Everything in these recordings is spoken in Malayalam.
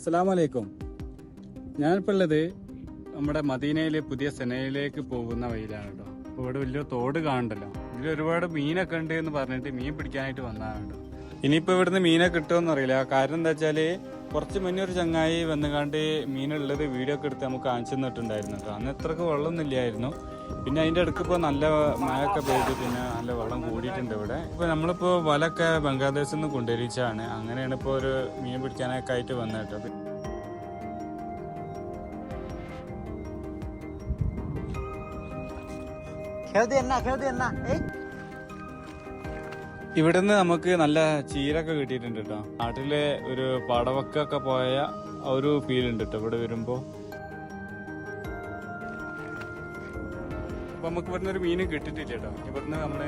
അസ്സലാമലൈക്കും. ഞാനിപ്പോൾ ഉള്ളത് നമ്മുടെ മദീനയിലെ പുതിയ സെനയിലേക്ക് പോകുന്ന വഴിയിലാണ് കേട്ടോ. അപ്പോൾ ഇവിടെ വലിയ തോട് കാണണ്ടല്ലോ. ഇതിൽ ഒരുപാട് മീനൊക്കെ ഉണ്ട് എന്ന് പറഞ്ഞിട്ട് മീൻ പിടിക്കാനായിട്ട് വന്നതാണ് കേട്ടോ. ഇനിയിപ്പോൾ ഇവിടുന്ന് മീനൊക്കെ കിട്ടുമെന്ന് അറിയില്ല. കാരണം എന്താ വെച്ചാൽ കുറച്ച് മുന്നേ ഒരു ചങ്ങായി വന്നുകാണ്ട് മീനുള്ളത് വീഡിയോ ഒക്കെ എടുത്ത് നമുക്ക് കാണിച്ചു തന്നിട്ടുണ്ടായിരുന്നു കേട്ടോ. അന്ന് ഇത്രക്ക് വെള്ളമൊന്നും ഇല്ലായിരുന്നു. പിന്നെ അതിന്റെ അടുക്കിപ്പോൾ നല്ല മഴയൊക്കെ പെയ്ത് പിന്നെ നല്ല വെള്ളം എത്തിയിട്ടുണ്ട് ഇവിടെ. ഇപ്പൊ നമ്മളിപ്പോ വലൊക്കെ ബംഗ്ലാദേശിൽ നിന്ന് കൊണ്ടുവരിച്ചാണ് അങ്ങനെയാണ് ഇപ്പൊ ഒരു മീൻ പിടിക്കാനൊക്കെ ആയിട്ട് വന്നിട്ട് ഇവിടുന്ന് നമുക്ക് നല്ല ചീരൊക്കെ കിട്ടിയിട്ടുണ്ട് കേട്ടോ. നാട്ടിലെ ഒരു പടവക്കൊക്കെ പോയ ഒരു ഫീൽ ഉണ്ട് കേട്ടോ ഇവിടെ വരുമ്പോൾ അപ്പൊ നമുക്ക് ഇവിടുന്ന് ഒരു മീനും കിട്ടിയിട്ടില്ല കേട്ടോ. ഇവിടുന്ന് നമ്മുടെ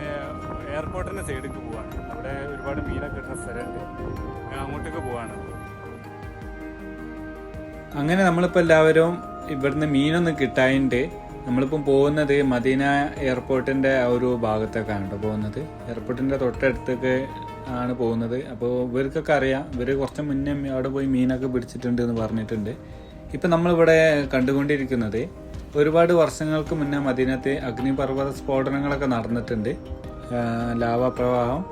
എയർപോർട്ടിന്റെ സൈഡിലേക്ക് പോവാണ്. അവിടെ ഒരുപാട് മീനൊക്കെ കിട്ടുന്ന സ്ഥലമുണ്ട്. അങ്ങോട്ടേക്ക് പോവാണ്. അങ്ങനെ നമ്മളിപ്പോൾ എല്ലാവരും ഇവിടുന്ന് മീനൊന്നും കിട്ടായിട്ട് നമ്മളിപ്പം പോകുന്നത് മദീന എയർപോർട്ടിന്റെ ആ ഒരു ഭാഗത്തേക്കാണ് കേട്ടോ പോകുന്നത്. എയർപോർട്ടിന്റെ തൊട്ടടുത്തേക്ക് ആണ് പോകുന്നത്. അപ്പോൾ ഇവർക്കൊക്കെ അറിയാം ഇവർ കുറച്ച് മുന്നേ അവിടെ പോയി മീനൊക്കെ പിടിച്ചിട്ടുണ്ട് എന്ന് പറഞ്ഞിട്ടുണ്ട്. ഇപ്പം നമ്മളിവിടെ കണ്ടുകൊണ്ടിരിക്കുന്നത് ഒരുപാട് വർഷങ്ങൾക്ക് മുന്നേ മദീനത്തെ അഗ്നിപർവത സ്ഫോടനങ്ങളൊക്കെ നടന്നിട്ടുണ്ട് ലാവപ്രവാഹം പ്രവാഹം.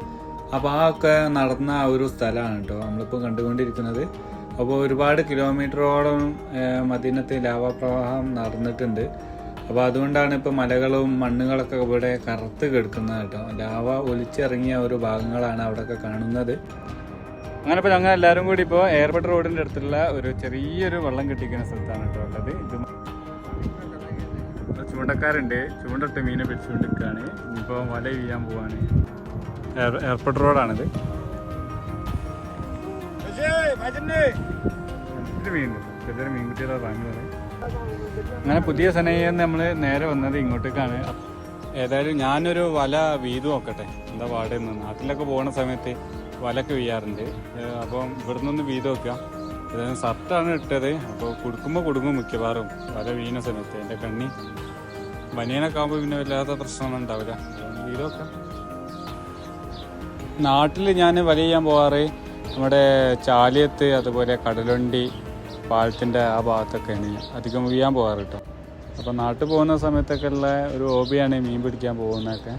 അപ്പോൾ ആ ഒക്കെ നടന്ന ആ ഒരു സ്ഥലമാണ് കേട്ടോ നമ്മളിപ്പോൾ കണ്ടുകൊണ്ടിരിക്കുന്നത്. അപ്പോൾ ഒരുപാട് കിലോമീറ്ററോളം മദീനത്തെ ലാവപ്രവാഹം പ്രവാഹം നടന്നിട്ടുണ്ട്. അപ്പോൾ അതുകൊണ്ടാണ് ഇപ്പോൾ മലകളും മണ്ണുകളൊക്കെ ഇവിടെ കറുത്ത് കിടക്കുന്നത് കേട്ടോ. ലാവ ഒലിച്ചിറങ്ങിയ ഒരു ഭാഗങ്ങളാണ് അവിടെയൊക്കെ കാണുന്നത്. അങ്ങനെ ഇപ്പോൾ ഞങ്ങൾ എല്ലാവരും കൂടി ഇപ്പോൾ എയർപോർട്ട് റോഡിന്റെ അടുത്തുള്ള ഒരു ചെറിയൊരു വെള്ളം കെട്ടിക്കുന്ന സ്ഥലത്താണ് കേട്ടോ ഉള്ളത്. ഇത് ചൂണ്ടക്കാരുണ്ട് ചൂണ്ടിട്ട് മീനെ പിടിച്ചുകൊണ്ട് നിൽക്കുകയാണ് ഇനിയിപ്പോൾ വല ചെയ്യാൻ പോവാണ്. Air- airport റോഡാണിത്. മീൻ ചെറിയൊരു മീൻകുട്ടിയുടെ വാങ്ങുന്നത് അങ്ങനെ പുതിയ സനയിൽ നമ്മൾ നേരെ വന്നത് ഇങ്ങോട്ടേക്കാണ്. ഏതായാലും ഞാനൊരു വല വീതു നോക്കട്ടെ. എന്താ പാടുന്നു നാട്ടിലൊക്കെ പോകുന്ന സമയത്ത് വലൊക്കെ വീഴാറുണ്ട്. അപ്പം ഇവിടെ നിന്ന് വീതു നോക്കുക ഏതായാലും ഷർട്ടാണ് ഇട്ടത്. അപ്പോൾ കൊടുക്കുമ്പോൾ കൊടുക്കും മിക്കവാറും. വല വീണ സമയത്ത് എന്റെ കണ്ണി. ബനിയനൊക്കെ ആകുമ്പോൾ പിന്നെ വല്ലാത്ത പ്രശ്നമൊന്നും ഉണ്ടാവില്ല. ഇതൊക്കെ നാട്ടിൽ ഞാൻ വല ചെയ്യാൻ പോകാറ് നമ്മുടെ ചാലിയത്ത് അതുപോലെ കടലുണ്ടി പാലത്തിന്റെ ആ ഭാഗത്തൊക്കെയാണ് അധികം ചെയ്യാൻ പോകാറ് കേട്ടോ അപ്പോൾ നാട്ടിൽ പോകുന്ന സമയത്തൊക്കെ ഉള്ള ഒരു ഹോബിയാണ് മീൻ പിടിക്കാൻ പോകുന്നതൊക്കെ.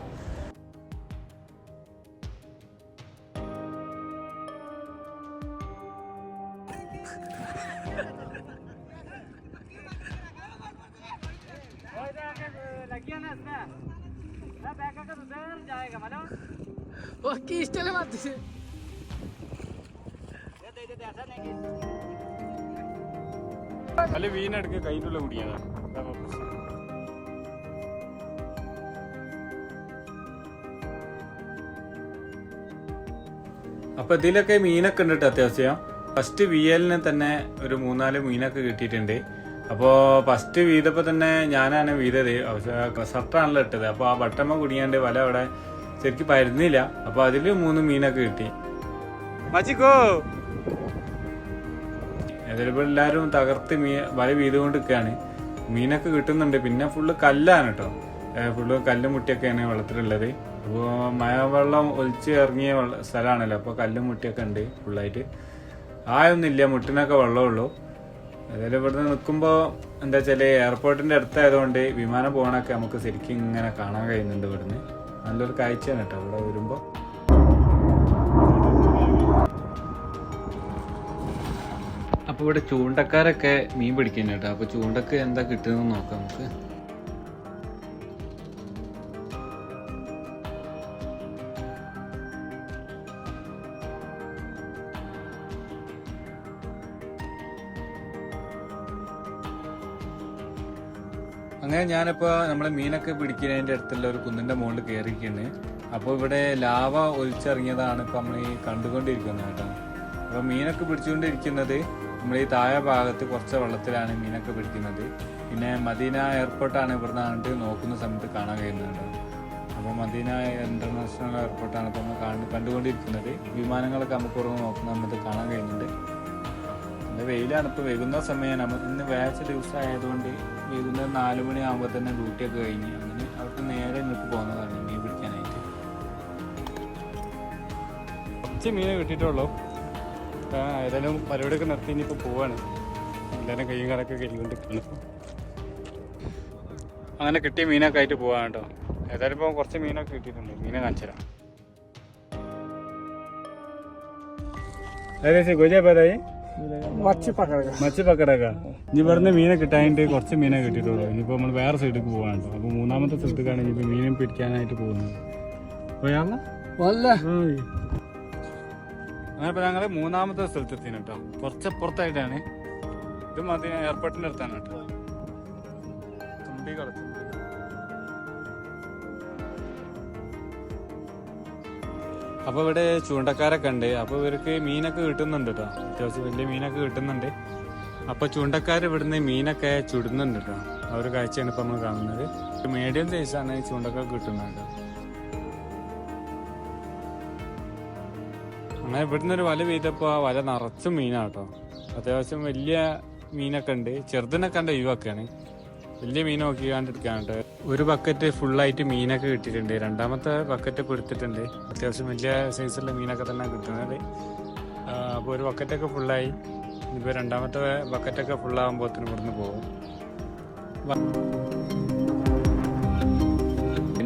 ओके इष्टले मारते അല്ല വീണെടുക്ക് കയ്യിലുള്ള കുടിയാണ് അതാ പ്രശ്നം അപ്പൊ ഇതിലൊക്കെ മീനൊക്കെ ഉണ്ട് കേട്ടോ അത്യാവശ്യം ഫസ്റ്റ് വിയലിന് തന്നെ ഒരു മൂന്നാല് മീനൊക്കെ കിട്ടിയിട്ടുണ്ട് അപ്പോ ഫസ്റ്റ് വീതപ്പോ തന്നെ ഞാനാണ് വീതത്. ഷർട്ടാണല്ലോ ഇട്ടത്. അപ്പോൾ ആ വട്ടമ്മ കുടിയാണ്ട് വല അവിടെ ശരിക്കും പരുന്നില്ല. അപ്പോൾ അതിൽ മൂന്ന് മീനൊക്കെ കിട്ടി. മച്ചിക്കോ ഏതായാലും എല്ലാരും തകർത്ത് മീ വല വീതുകൊണ്ട് നിൽക്കുകയാണ് മീനൊക്കെ കിട്ടുന്നുണ്ട്. പിന്നെ ഫുള്ള് കല്ലാണ് കേട്ടോ ഫുള്ള് കല്ലും മുട്ടിയൊക്കെയാണ് വെള്ളത്തിലുള്ളത്. അപ്പോൾ മഴവെള്ളം ഒലിച്ച് ഇറങ്ങിയ സ്ഥലമാണല്ലോ. അപ്പോൾ കല്ലും മുട്ടിയൊക്കെ ഉണ്ട് ഫുള്ളായിട്ട് ആയൊന്നുമില്ല. മുട്ടിനൊക്കെ വെള്ളമുള്ളൂ ഏതായാലും ഇവിടുന്ന് നിൽക്കുമ്പോൾ എന്താ വെച്ചാൽ എയർപോർട്ടിന്റെ അടുത്തായതുകൊണ്ട് വിമാനം പോകണമൊക്കെ നമുക്ക് ശരിക്കും ഇങ്ങനെ കാണാൻ കഴിയുന്നുണ്ട് ഇവിടുന്ന്. നല്ലൊരു കാഴ്ചയാണ് കേട്ടോ ഇവിടെ വരുമ്പോൾ അപ്പോൾ ഇവിടെ ചൂണ്ടക്കാരൊക്കെ മീൻ പിടിക്കുന്നു കേട്ടോ. അപ്പോൾ ചൂണ്ടക്ക് എന്താ കിട്ടുന്നത് നോക്കാം നമുക്ക്. അങ്ങനെ ഞാനിപ്പോ നമ്മളെ മീനൊക്കെ പിടിക്കുന്നതിന്റെ അടുത്തുള്ള ഒരു കുന്നിന്റെ മുകളിൽ കയറിയിരിക്കുന്നത് അപ്പോൾ ഇവിടെ ലാവ ഒലിച്ചിറങ്ങിയതാണ് ഇപ്പൊ നമ്മൾ ഈ കണ്ടുകൊണ്ടിരിക്കുന്നത് കേട്ടോ. അപ്പൊ മീനൊക്കെ പിടിച്ചുകൊണ്ടിരിക്കുന്നത് നമ്മൾ ഈ താഴെ ഭാഗത്ത് കുറച്ച് വെള്ളത്തിലാണ് മീനൊക്കെ പിടിക്കുന്നത്. പിന്നെ മദീന എയർപോർട്ടാണ് ഇവിടുന്ന് നോക്കുന്ന സമയത്ത് കാണാൻ കഴിയുന്നുണ്ട് അപ്പോൾ മദീന ഇന്റർനാഷണൽ എയർപോർട്ടാണ് ഇപ്പോൾ നമ്മൾ കാണു കണ്ടുകൊണ്ടിരിക്കുന്നത്. വിമാനങ്ങളൊക്കെ നമുക്ക് നോക്കുന്ന സമയത്ത് കാണാൻ കഴിയുന്നുണ്ട്. പിന്നെ വെയിലാണ്. ഇപ്പോൾ വൈകുന്ന സമയം നമ്മൾ ഇന്ന് വേച്ച ദിവസം ആയതുകൊണ്ട് വൈകുന്നേരം നാല് മണി ആകുമ്പോൾ തന്നെ ഡ്യൂട്ടിയൊക്കെ കഴിഞ്ഞ് അങ്ങനെ അവർക്ക് നേരെ ഇങ്ങോട്ട് പോകുന്നതാണ് മീൻ പിടിക്കാനായിട്ട്. കുറച്ച് മീനെ കിട്ടിയിട്ടുള്ളൂ. ഏതായാലും പരിപാടിയൊക്കെ നിർത്തി ഇനിയിപ്പോൾ പോവാണ്. എല്ലാവരും കയ്യും കടക്കെ കഴിഞ്ഞുകൊണ്ട് അങ്ങനെ കിട്ടിയ മീനൊക്കെ ആയിട്ട് പോവാണ് കേട്ടോ. ഏതായാലും ഇപ്പോൾ കുറച്ച് മീനൊക്കെ കിട്ടിയിട്ടുണ്ട്. മീനെ കാണിച്ചു തരാം. ഏകദേശം ഗുജ പക്കടക മച്ചി പക്കടക്ക ഇനി ഇവിടുന്ന് മീനെ കിട്ടാനായിട്ട് കുറച്ച് മീനെ കിട്ടിയിട്ടുള്ളൂ. ഇനിയിപ്പോൾ നമ്മൾ വേറെ സൈഡിലേക്ക് അപ്പൊ അപ്പോൾ മൂന്നാമത്തെ സ്ഥലത്തേക്കാണ് ഇനിയിപ്പോൾ മീനും പിടിക്കാനായിട്ട് പോകുന്നത്. അങ്ങനെ ഞങ്ങൾ മൂന്നാമത്തെ സ്ഥലത്തെത്തി കേട്ടോ. കുറച്ച് കുറച്ചപ്പുറത്തായിട്ടാണ് ഇത് മതി എയർപോർട്ടിന്റെ അടുത്താണ് കേട്ടോ. തുമ്പി അപ്പൊ ഇവിടെ ചൂണ്ടക്കാരൊക്കെ ഉണ്ട്. അപ്പോൾ ഇവർക്ക് മീനൊക്കെ കിട്ടുന്നുണ്ട് കേട്ടോ അത്യാവശ്യം വലിയ മീനൊക്കെ കിട്ടുന്നുണ്ട്. അപ്പോൾ ചൂണ്ടക്കാർ ഇവിടുന്ന് മീനൊക്കെ ചുടുന്നുണ്ട് കേട്ടോ ആ ഒരു കാഴ്ചയാണ് ഇപ്പൊ നമ്മൾ കാണുന്നത്. മീഡിയം സൈസാണ് ചൂണ്ടൊക്കെ കിട്ടുന്നത് കേട്ടോ അങ്ങനെ ഇവിടുന്ന് ഒരു വല വീതപ്പോ ആ വല നിറച്ചും മീനാട്ടോ അത്യാവശ്യം വലിയ മീനൊക്കെ ഉണ്ട്. ചെറുതിനൊക്കെ ഉണ്ട് ഒഴിവാക്കാണ്. വലിയ മീൻ നോക്കി കണ്ടെടുക്കാനുണ്ട് ഒരു ബക്കറ്റ് ഫുള്ളായിട്ട് മീനൊക്കെ കിട്ടിയിട്ടുണ്ട്. രണ്ടാമത്തെ ബക്കറ്റ് ഇപ്പോൾ എടുത്തിട്ടുണ്ട് അത്യാവശ്യം വലിയ സൈസുള്ള മീനൊക്കെ തന്നെ കിട്ടുന്നത്. അപ്പോൾ ഒരു ബക്കറ്റൊക്കെ ഫുള്ളായി ഇപ്പോൾ രണ്ടാമത്തെ ബക്കറ്റൊക്കെ ഫുള്ളാകുമ്പോഴത്തേനും ഇവിടുന്ന് പോകും.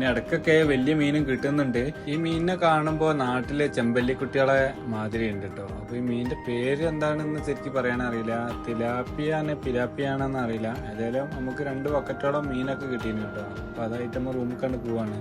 പിന്നെ ഇടയ്ക്കൊക്കെ വലിയ മീനും കിട്ടുന്നുണ്ട്. ഈ മീനിനെ കാണുമ്പോൾ നാട്ടിലെ ചെമ്പല്ലിക്കുട്ടികളെ മാതിരി ഉണ്ട് കേട്ടോ അപ്പൊ ഈ മീനിന്റെ പേര് എന്താണെന്ന് ശരിക്കും പറയാൻ അറിയില്ല. തിലാപ്പിയാണ് പിലാപ്പിയാണെന്ന് അറിയില്ല. ഏതായാലും നമുക്ക് രണ്ട് ബക്കറ്റോളം മീനൊക്കെ കിട്ടിയിരുന്നു കേട്ടോ അപ്പൊ അതായിട്ട് നമ്മൾ റൂമിൽ കണ്ട് പോവാണ്.